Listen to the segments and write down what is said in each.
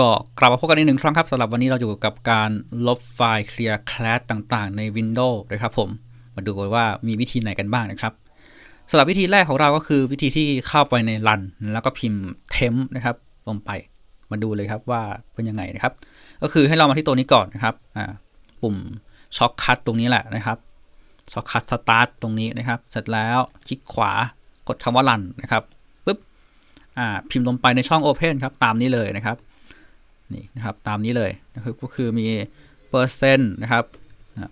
ก็กลับมาพบกันอีกหนึ่งครั้งครับสำหรับวันนี้เราอยู่กับการลบไฟล์เคลียร์คลาสต่างๆ ใน Windows นะครับผม มาดูกันว่ามีวิธีไหนกันบ้างนะครับสำหรับวิธีแรกของเราก็คือวิธีที่เข้าไปใน Run แล้วก็พิมพ์ temp นะครับลงไปมาดูเลยครับว่าเป็นยังไงนะครับ ก็คือให้เรามาที่ตัวนี้ก่อนนะครับปุ่มช็อคคัตตรงนี้แหละนะครับช็อคคัตสตาร์ทตรงนี้นะครับ เสร็จแล้วคลิกขวากดคำว่า Run นะครับปุ๊บพิมพ์ลงไปในช่อง Open ครับตามนี้เลยนะครับ นี่นะครับตามนี้เลยนะครับก็คือมีเปอร์เซ็นต์นะครับ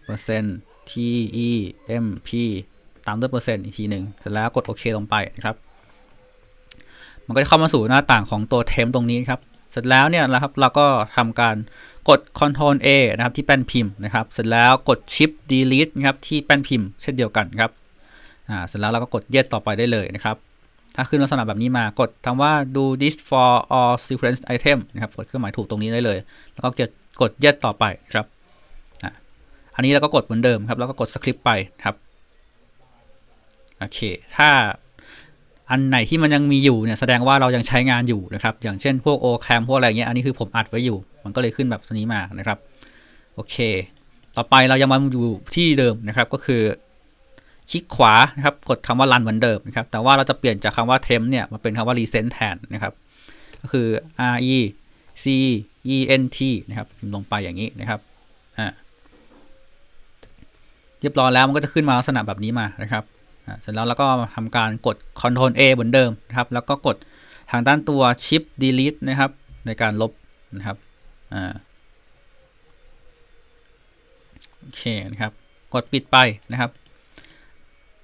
เปอร์เซ็นต์ T E M P ตามด้วยเปอร์เซ็นต์อีกทีหนึ่งเสร็จแล้วกดโอเคลงไปนะครับมันก็จะเข้ามาสู่หน้าต่างของตัวเทมตรงนี้ครับ เสร็จแล้วเนี่ยนะครับเราก็ทำการกด Ctrl A นะครับที่แป้นพิมพ์นะครับ เสร็จแล้วกด Shift Delete นะครับที่แป้นพิมพ์เช่นเดียวกันครับ อ่า เสร็จแล้วเราก็กด Yes ต่อไปได้เลยนะครับ ถ้าขึ้นลักษณะแบบนี้มากดคำว่า do this for all sequence item นะครับ กดเครื่องหมายถูกตรงนี้ได้เลย แล้วก็กดกด yes ต่อไปครับอันนี้เราก็กดเหมือนเดิมครับ แล้วก็กด script ไปครับ โอเค ถ้าอันไหนที่มันยังมีอยู่เนี่ยแสดงว่าเรายังใช้งานอยู่นะครับ อย่างเช่นพวก OCam พวกอะไรเงี้ย อันนี้คือผมอัดไว้อยู่ มันก็เลยขึ้นแบบนี้มานะครับ โอเค ต่อไปเรายังมาอยู่ที่เดิมนะครับ ก็คือ คลิกขวานะครับกดคำว่า run เหมือนเดิมนะครับแต่ว่าเราจะเปลี่ยนจากคำว่า temp เนี่ยมาเป็นคำว่า recent แทนนะครับก็คือ r e c e n t นะครับพิมพ์ลงไปอย่างนี้นะครับอ่าเรียบร้อยแล้วมันก็จะขึ้นมาลักษณะแบบนี้มานะครับอ่าเสร็จแล้วเราก็ทำการกด Ctrl A เหมือนเดิมนะครับแล้วก็กดทางด้านตัว Shift Delete นะครับในการลบนะครับอ่าโอเคนะครับ กดปิดไปนะครับ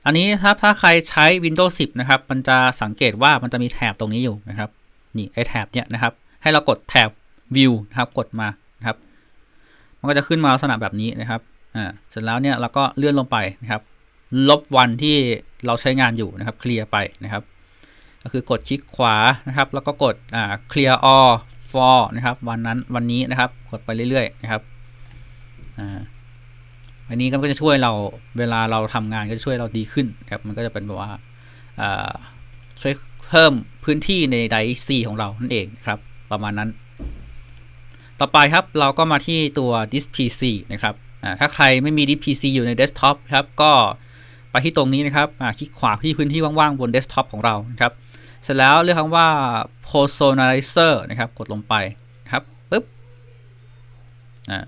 อันนี้ถ้าถ้าใครใช้ Windows 10 นะครับ มันจะสังเกตว่ามันจะมีแถบตรงนี้อยู่นะครับ นี่ไอแถบเนี้ยนะครับ ให้เรากดแถบ View นะครับ กดมานะครับ มันก็จะขึ้นมาลักษณะแบบนี้นะครับ อ่า เสร็จแล้วเนี่ยเราก็เลื่อนลงไปนะครับ ลบวันที่เราใช้งานอยู่นะครับ เคลียร์ไปนะครับ ก็คือกดคลิกขวานะครับ แล้วก็กด อ่า clear all for นะครับ วันนั้น วันนี้นะครับ กดไปเรื่อยๆนะครับ อ่า อันนี้ก็จะช่วยเราเวลาเราทำงานก็จะช่วยเราดีขึ้นครับมันก็จะเป็นแบบว่าช่วยเพิ่มพื้นที่ในไดซีของเรานั่นเองครับประมาณนั้น ต่อไปครับเราก็มาที่ตัว disk PC นะครับถ้าใครไม่มี disk PC อยู่ในเดสก์ท็อปครับก็ไปที่ตรงนี้นะครับคลิกขวาที่พื้นที่ว่างๆ บนเดสก์ท็อปของเราครับเสร็จแล้วเลือกคำว่า personalizer นะครับ กดลงไปครับปึ๊บอ่า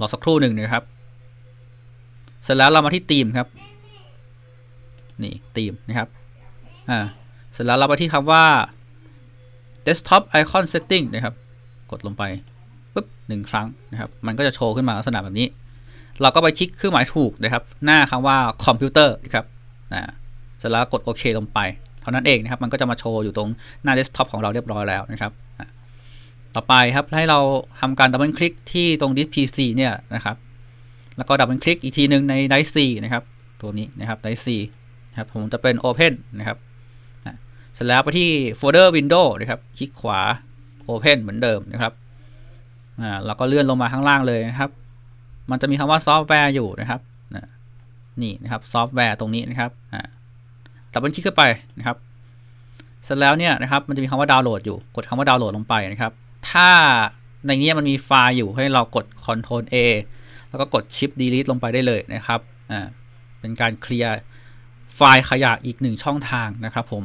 รอสักครู่หนึ่งนะครับ เสร็จแล้วเรามาที่ธีมครับ นี่ธีมนะครับ อ่า เสร็จแล้วเราไปที่คำว่า desktop icon setting นะครับ กดลงไปปุ๊บหนึ่งครั้งนะครับ มันก็จะโชว์ขึ้นมาลักษณะแบบนี้ เราก็ไปคลิกเครื่องหมายถูกนะครับ หน้าคำว่าคอมพิวเตอร์นะครับ อ่า เสร็จแล้วกดโอเคลงไป เท่านั้นเองนะครับ มันก็จะมาโชว์อยู่ตรงหน้าเดสก์ท็อปของเราเรียบร้อยแล้วนะครับ ต่อไปครับให้เราทำการดับเบิลคลิกที่ตรงดิส PC เนี่ยนะครับ แล้วก็ดับเบิลคลิกอีกทีหนึ่งในไดซีนะครับ ตัวนี้นะครับไดซีนะครับผมจะเป็น Open นะครับเสร็จแล้วไปที่โฟลเดอร์ Window นะครับคลิกขวา Open เหมือนเดิมนะครับอ่าเราก็เลื่อนลงมาข้างล่างเลยนะครับ มันจะมีคำว่าซอฟต์แวร์อยู่นะครับนี่นะครับซอฟต์แวร์ตรงนี้นะครับอ่าดับเบิลคลิกเข้าไปนะครับเสร็จแล้วเนี่ยนะครับมันจะมีคำว่าดาวน์โหลดอยู่กดคำว่าดาวน์โหลดลงไปนะครับ ถ้าในนี้มันมีไฟล์อยู่ให้เรากด Ctrl A แล้วก็กด Shift Delete ลงไปได้เลยนะครับอ่าเป็นการเคลียร์ไฟล์ขยะอีกหนึ่งช่องทางนะครับผม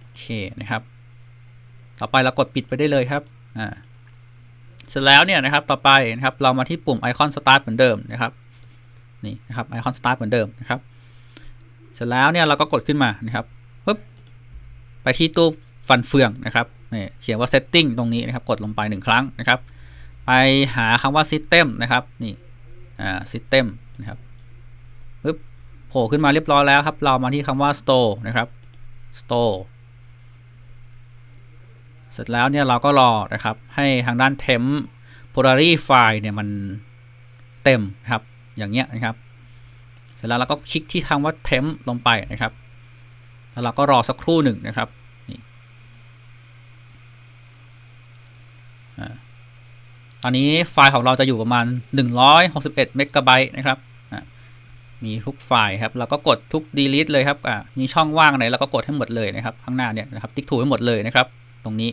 โอเคนะครับ ต่อไปเรากดปิดไปได้เลยครับอ่าเสร็จแล้วเนี่ยนะครับต่อไปนะครับเรามาที่ปุ่มไอคอน Start เหมือนเดิมนะครับนี่นะครับไอคอน Start เหมือนเดิมนะครับ เสร็จแล้วเนี่ยเราก็กดขึ้นมานะครับปุ๊บไปที่ตู้ ฟันเฟืองนะครับนี่เขียนว่า setting ตรงนี้นะครับ กดลงไปหนึ่งครั้งนะครับ ไปหาคำว่า system นะครับ นี่ อ่า system นะครับปึ๊บโผล่ขึ้นมาเรียบร้อยแล้วครับ เรามาที่คำว่า store นะครับ store เสร็จแล้วเนี่ยเราก็รอนะครับ ให้ทางด้าน temp polary file เนี่ยมันเต็มครับ อย่างเงี้ยนะครับ เสร็จแล้วเราก็คลิกที่คำว่า temp ลงไปนะครับ แล้วเราก็รอสักครู่หนึ่งนะครับ ตอนนี้ไฟล์ของเราจะอยู่ประมาณ 161เมกะไบต์นะครับ มีทุกไฟล์ครับ เราก็กดทุก delete เลยครับมีช่องว่างไหนเราก็กดให้หมดเลยนะครับ ข้างหน้าเนี่ยนะครับ ติ๊กถูให้หมดเลยนะครับ ตรงนี้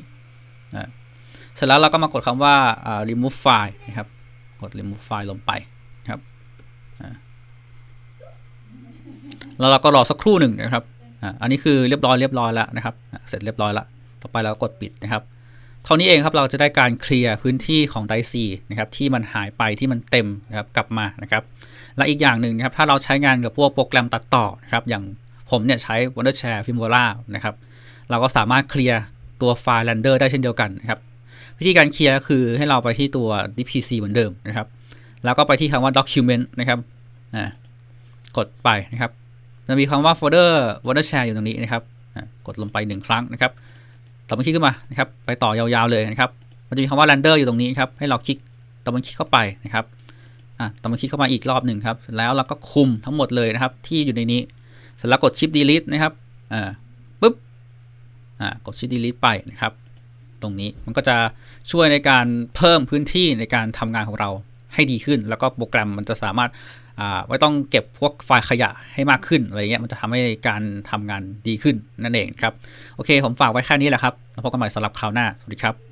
เสร็จแล้วเราก็มากดคำว่า remove file นะครับ กด remove file ลงไปนะครับแล้วเราก็รอสักครู่หนึ่งนะครับ อันนี้คือเรียบร้อยเรียบร้อยแล้วนะครับ เสร็จเรียบร้อยแล้ว ต่อไปเราก็กดปิดนะครับ เท่านี้เองครับเราจะได้การเคลียร์พื้นที่ของ d i c นะครับที่มันหายไปที่มันเต็มนะครับกลับมานะครับและอีกอย่างหนึ่งนะครับถ้าเราใช้งานกับพวกโปรแกรมตัดต่อนะครับอย่างผมเนี่ยใช้ Wondershare Filmora นะครับเราก็สามารถเคลียร์ตัวไฟล์ render ได้เช่นเดียวกันนะครับวิธีการเคลียร์ก็คือให้เราไปที่ตัว DPC เหมือนเดิมนะครับ แล้วก็ไปที่คำว่า document นะครับอ่ากดไปนะครับจะมีคำว่าโฟลเดอร์ Wondershare อยู่ตรงนี้นะครับอ่ากดลงไปหนึ่งครั้งนะครับ ต่อมาคลิกขึ้นมานะครับไปต่อยาวๆเลยนะครับมันจะมีคำว่า render อยู่ตรงนี้ครับให้เราคลิกต่อมาคลิกเข้าไปนะครับอะต่อมาคลิกเข้ามาอีกรอบหนึ่งครับแล้วเราก็คุมทั้งหมดเลยนะครับที่อยู่ในนี้เสร็จแล้วกด shift delete นะครับอ่าปุ๊บอ่ากด shift delete ไปนะครับตรงนี้มันก็จะช่วยในการเพิ่มพื้นที่ในการทำงานของเราให้ดีขึ้น แล้วก็โปรแกรมมันจะสามารถ ไม่ต้องเก็บพวกไฟล์ขยะให้มากขึ้นอะไรเงี้ยมันจะทำให้การทำงานดีขึ้นนั่นเองครับ โอเค ผมฝากไว้แค่นี้แหละครับแล้วพบกันใหม่สำหรับคราวหน้า สวัสดีครับ